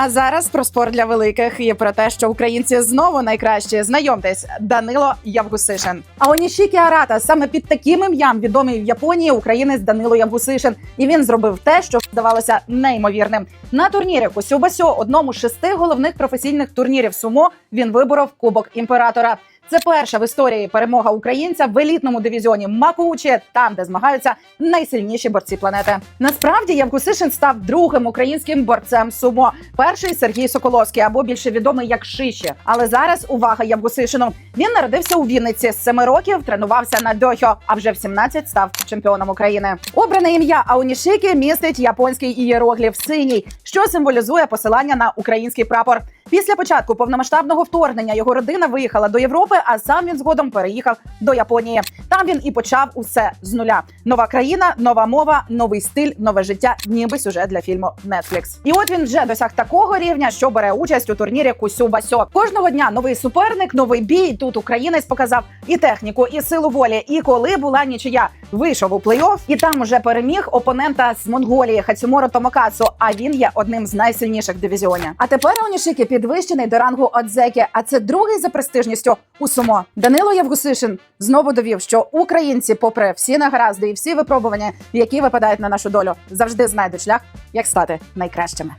А зараз про спорт для великих і про те, що українці знову найкращі. Знайомтесь, Данило Явгусишин. А Онішікі Арата саме під таким ім'ям відомий в Японії українець Данило Явгусишин. І він зробив те, що здавалося неймовірним. На турнірі Косюбасю, одному з шести головних професійних турнірів сумо, він виборов Кубок імператора. Це перша в історії перемога українця в елітному дивізіоні Макучі, там, де змагаються найсильніші борці планети. Насправді Явгусишин став другим українським борцем сумо. Перший Сергій Соколовський, або більше відомий як Шиші. Але зараз увага Явгусишину. Він народився у Вінниці з 7 років, тренувався на дьохьо, а вже в 17 став чемпіоном України. Обране ім'я Аунішики містить японський ієрогліф синій, що символізує посилання на український прапор. Після початку повномасштабного вторгнення його родина виїхала до Європи, а сам він згодом переїхав до Японії. Там він і почав усе з нуля. Нова країна, нова мова, новий стиль, нове життя, ніби сюжет для фільму Netflix. І от він вже досяг такого рівня, що бере участь у турнірі Кусю Басьо. Кожного дня новий суперник, новий бій. Тут українець показав і техніку, і силу волі. І коли була нічия, вийшов у плей-офф і там уже переміг опонента з Монголії Хацюморо Томакацу. А він є одним з найсильніших дивізіонів. А тепер Онішики підвищений до рангу Одзеки. А це другий за престижністю у сумо. Данило Євгусишин знову довів, що українці, попри всі нагаразди і всі випробування, які випадають на нашу долю, завжди знайдуть шлях, як стати найкращими.